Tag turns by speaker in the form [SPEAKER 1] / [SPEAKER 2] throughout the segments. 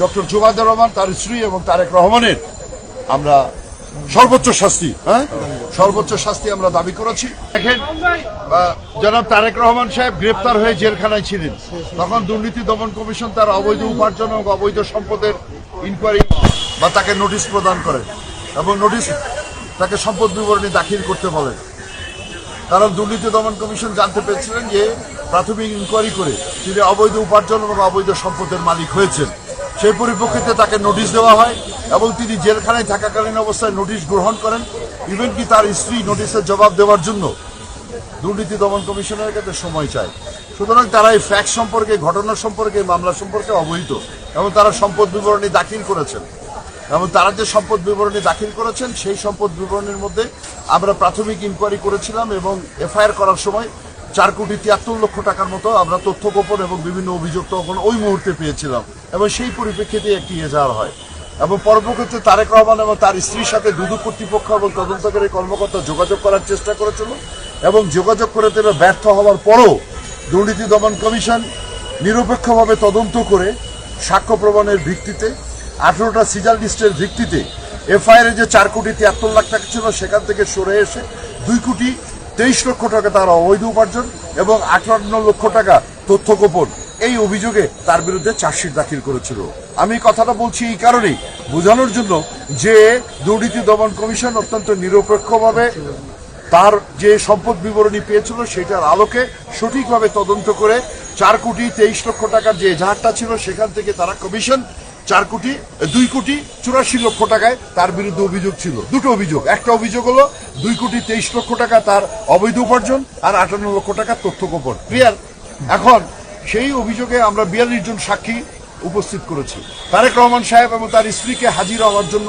[SPEAKER 1] Doctor Zubaidur Rahman, তার স্ত্রী এবং তারেক রহমানের আমরা সর্বোচ্চ শাস্তি হ্যাঁ? সর্বোচ্চ শাস্তি আমরা দাবি করেছি। দেখেন জনাব তারেক রহমান সাহেব গ্রেপ্তার হয়ে জেলখানায় ছিলেন। তখন দুর্নীতি দমন কমিশন তার অবৈধ উপার্জন এবং অবৈধ সম্পদের ইনকোয়ারি বা তাকে নোটিশ প্রদান করেন এবং নোটিশ তাকে সম্পদ বিবরণী দাখিল করতে বলেন কারণ দুর্নীতি দমন কমিশন জানতে পেরেছিলেন যে প্রাথমিক ইনকোয়ারি করে তিনি অবৈধ উপার্জন এবং অবৈধ সম্পদের মালিক হয়েছেন। সেই পরিপ্রেক্ষিতে তাকে নোটিশ দেওয়া হয় এবং তিনি জেলখানায় থাকাকালীন অবস্থায় নোটিশ গ্রহণ করেন ইভেন কি তার স্ত্রী নোটিশের জবাব দেওয়ার জন্য। দুর্নীতি দমন কমিশনের কাছে সময় চায়। সুতরাং তারা এই ফ্যাক্ট সম্পর্কে, ঘটনা সম্পর্কে, মামলা সম্পর্কে অবহিত এবং তারা সম্পদ বিবরণী দাখিল করেছেন। এবং তারা যে সম্পদ বিবরণী দাখিল করেছেন, সেই সম্পদ বিবরণীর মধ্যে আমরা প্রাথমিক ইনকোয়ারি করেছিলাম এবং এফআইআর করার সময় চার কোটি তিয়াত্তর লক্ষ টাকার মতো আমরা তথ্য গোপন এবং বিভিন্ন অভিযোগ তখন ওই মুহূর্তে পেয়েছিলাম। এবং সেই পরিপ্রেক্ষিতে একটি এজাহার হয়। এবং পরবর্তীতে তারেক রহমান এবং তার স্ত্রীর সাথে দুদক কর্তৃপক্ষ এবং তদন্তকারী কর্মকর্তা যোগাযোগ করার চেষ্টা করেছিল এবং যোগাযোগ করে তারা ব্যর্থ হওয়ার পরও দুর্নীতি দমন কমিশন নিরপেক্ষভাবে তদন্ত করে সাক্ষ্য প্রমাণের ভিত্তিতে, আঠেরোটা সিজাল লিস্টের ভিত্তিতে এফআইআর যে চার কোটি তিয়াত্তর লাখ টাকা ছিল সেখান থেকে সরে এসে দুই কোটি তেইশ লক্ষ টাকা তার অবৈধ উপার্জন এবং আটান্ন লক্ষ টাকা তথ্য গোপন। এই অভিযোগে তার বিরুদ্ধে চার্জশিট দাখিল করেছিল। আমি কথাটা বলছি এই কারণেই। বোঝানোর জন্য যে দুর্নীতি দমন কমিশন অত্যন্ত নিরপেক্ষভাবে তার যে সম্পদ বিবরণী পেয়েছিল সেটার আলোকে সঠিকভাবে তদন্ত করে চার কোটি তেইশ লক্ষ টাকার যে এজাহারটা ছিল সেখান থেকে তারা কমিশন চার কোটি, দুই কোটি চুরাশি লক্ষ টাকায় তার বিরুদ্ধে অভিযোগ ছিল। দুটো অভিযোগ। একটা অভিযোগ হলো দুই কোটি তেইশ লক্ষ টাকা তার অবৈধ উপার্জন আর আটান্ন লক্ষ টাকা তথ্য গোপন। ক্লিয়ার? এখন সেই অভিযোগে আমরা বিয়াল্লিশ জন সাক্ষী উপস্থিত করেছি। তারেক রহমান সাহেব এবং তার স্ত্রীকে হাজির হওয়ার জন্য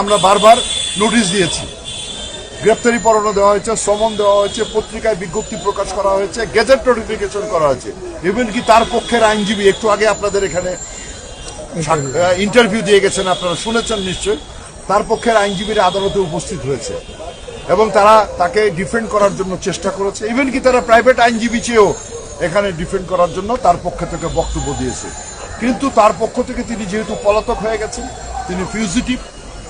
[SPEAKER 1] আমরা বারবার নোটিশ দিয়েছি। গ্রেপ্তারি পরোয়ানা দেওয়া হয়েছে সমন দেওয়া হয়েছে পত্রিকায় বিজ্ঞপ্তি প্রকাশ করা হয়েছে গেজেট নোটিফিকেশন করা হয়েছে। ইভেন কি তার পক্ষের আইনজীবী একটু আগে আপনাদের এখানে ইন্টারভিউ দিয়ে গেছেন আপনারা শুনেছেন নিশ্চয়ই। তার পক্ষের আইনজীবীরা আদালতে উপস্থিত হয়েছে এবং তারা তাকে ডিফেন্ড করার জন্য চেষ্টা করেছে। ইভেন কি তারা প্রাইভেট আইনজীবী চেয়েও এখানে ডিফেন্ড করার জন্য তার পক্ষ থেকে বক্তব্য দিয়েছে। কিন্তু তার পক্ষ থেকে তিনি যেহেতু পলাতক হয়ে গেছেন, তিনি ফিউজিটিভ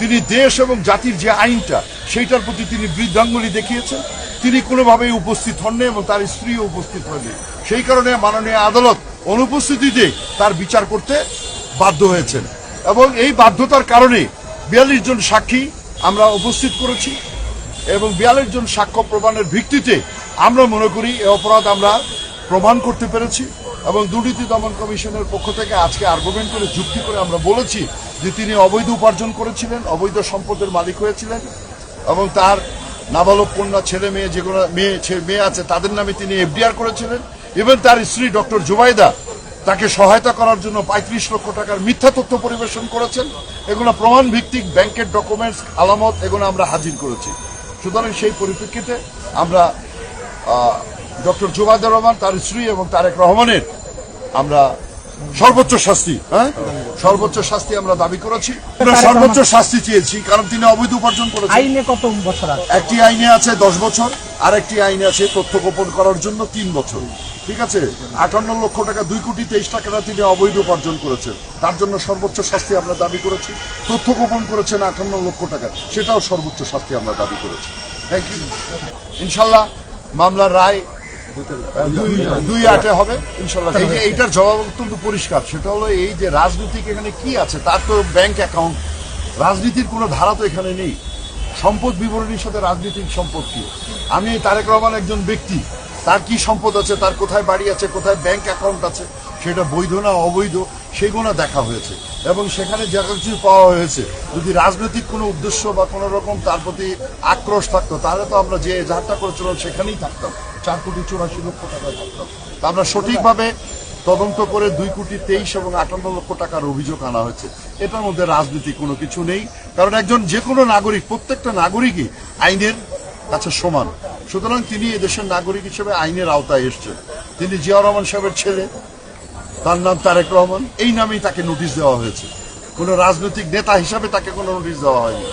[SPEAKER 1] তিনি দেশ এবং জাতির যে আইনটা, সেইটার প্রতি তিনি বৃদ্ধাঙ্গুলি দেখিয়েছেন। তিনি কোনোভাবেই উপস্থিত হননি এবং তার স্ত্রীও উপস্থিত হয়নি। সেই কারণে মাননীয় আদালত অনুপস্থিতিতে তার বিচার করতে বাধ্য হয়েছেন। এবং এই বাধ্যতার কারণে বিয়াল্লিশ জন সাক্ষী আমরা উপস্থিত করেছি এবং বিয়াল্লিশ জন সাক্ষ্য প্রমাণের ভিত্তিতে আমরা মনে করি এ অপরাধ আমরা প্রমাণ করতে পেরেছি এবং দুর্নীতি দমন কমিশনের পক্ষ থেকে আজকে আর্গুমেন্ট করে যুক্তি করে আমরা বলেছি যে তিনি অবৈধ উপার্জন করেছিলেন, অবৈধ সম্পদের মালিক হয়েছিলেন এবং তার নাবালক কন্যা, ছেলে মেয়ে যেগুলো, মেয়ে মেয়ে আছে, তাদের নামে তিনি এফডিআর করেছিলেন। ইভেন তার স্ত্রী ডক্টর জুবাইদা তাকে সহায়তা করার জন্য পঁয়ত্রিশ লক্ষ টাকার মিথ্যা তথ্য পরিবেশন করেছেন। এগুলো প্রমাণ ভিত্তিক ব্যাংকের ডকুমেন্টস আলামত, এগুলো আমরা হাজির করেছি। সুতরাং সেই পরিপ্রেক্ষিতে আমরা ডক্টর জুবাইদুর রহমান তার স্ত্রী এবং তারেক রহমানের আমরা সর্বোচ্চ শাস্তি হ্যাঁ? সর্বোচ্চ শাস্তি আমরা দাবি করেছি। আমরা সর্বোচ্চ শাস্তি চেয়েছি কারণ তিনি অবৈধ উপার্জন করেছেন।
[SPEAKER 2] আইনে কত বছর আছে?
[SPEAKER 1] একটি আইনে আছে দশ বছর আর একটি আইনে আছে তথ্য গোপন করার জন্য তিন বছর। ঠিক আছে? আটান্ন লক্ষ টাকা দুই কোটি তেইশ টাকাটা তিনি অবৈধ উপার্জন করেছেন। তার জন্য সর্বোচ্চ শাস্তি আমরা দাবি করেছি। তথ্য গোপন করেছেন আটান্ন লক্ষ টাকা সেটাও সর্বোচ্চ শাস্তি আমরা দাবি করেছি। থ্যাংক ইউ ইনশাল্লাহ মামলার রায় দুই- আটে হবে এই এইটার জবাব অত্যন্ত পরিষ্কার। সেটা হলো এই যে রাজনীতিক এখানে কি আছে, তার তো ব্যাংক অ্যাকাউন্ট। রাজনীতির কোনো ধারা তো এখানে নেই। সম্পদ বিবরণীর সাথে রাজনীতির সম্পদ কি? আমি তারেক রহমান একজন ব্যক্তি। তার কি সম্পদ আছে, তার কোথায় বাড়ি আছে, কোথায় ব্যাংক অ্যাকাউন্ট আছে, সেটা বৈধ না অবৈধ? সেগুলো দেখা হয়েছে। এবং সেখানে যা কিছু পাওয়া হয়েছে। যদি রাজনৈতিক কোনো উদ্দেশ্য বা কোনো রকম তার প্রতি আক্রোশ থাকতো, তাহলে তো আমরা যে এজাহারটা করেছিলাম সেখানেই থাকতাম। চার কোটি চুরাশি লক্ষ টাকা থাকতাম। আমরা সঠিকভাবে তদন্ত করে দুই কোটি তেইশ এবং আটান্ন লক্ষ টাকার অভিযোগ আনা হয়েছে। এটার মধ্যে রাজনীতি কোনো কিছু নেই। কারণ একজন যে কোনো নাগরিক, প্রত্যেকটা নাগরিকই আইনের কাছে সমান। সুতরাং তিনি এদেশের নাগরিক হিসেবে আইনের আওতায় এসছেন। তিনি জিয়া রহমান সাহেবের ছেলে। তার নাম তারেক রহমান। এই নামেই তাকে নোটিশ দেওয়া হয়েছে। কোনো রাজনৈতিক নেতা হিসাবে তাকে কোনো নোটিশ দেওয়া হয়নি।